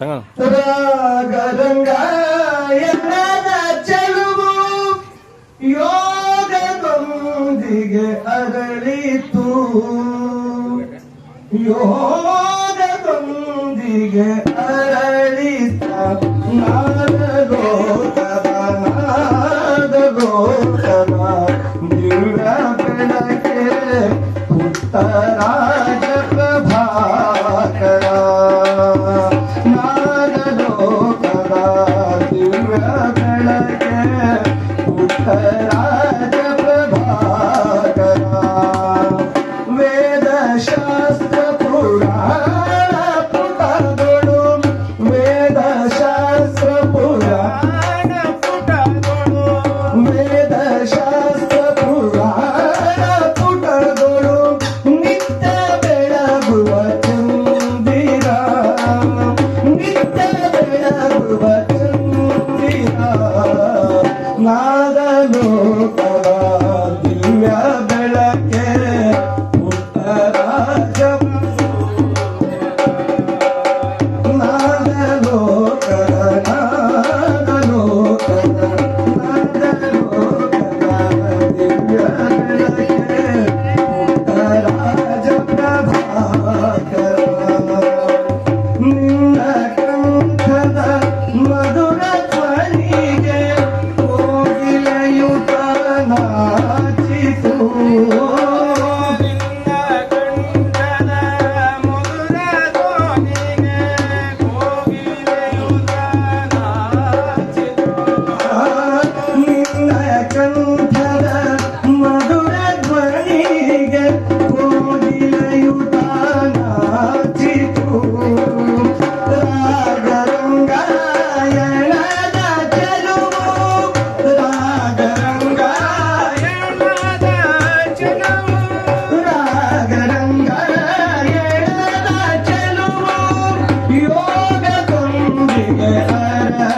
ಗಂಗಾ ಚೆಲುವು ಯೋಗದೊಂದಿಗೆ ಅರಳಿತು. ಯೋಗದೊಂದಿಗೆ ಅರಳಿತ ನಾರಲೋಕದ ನಾದಲೋಕದ ದಿವ್ಯ ಬೆಳಕೆ ಉತ್ತರ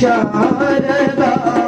शारदा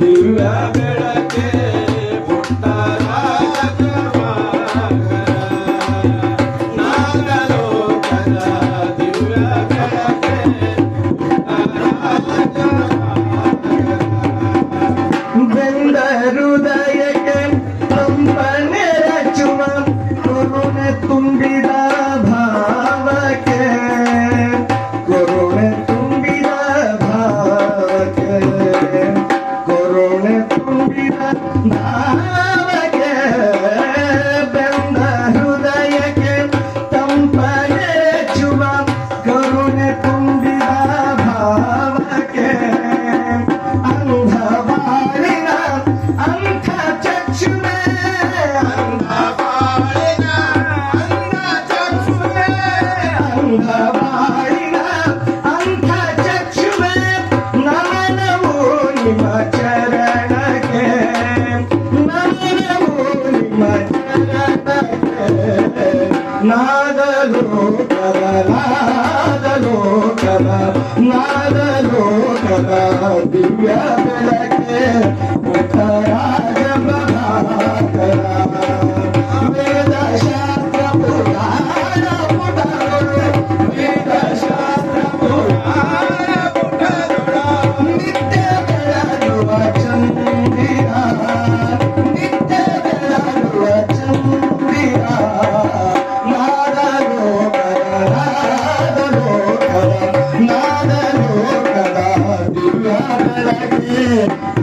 దివ్యా ನಾದಲೋಕದ ನಾದಲೋಕದ Yeah.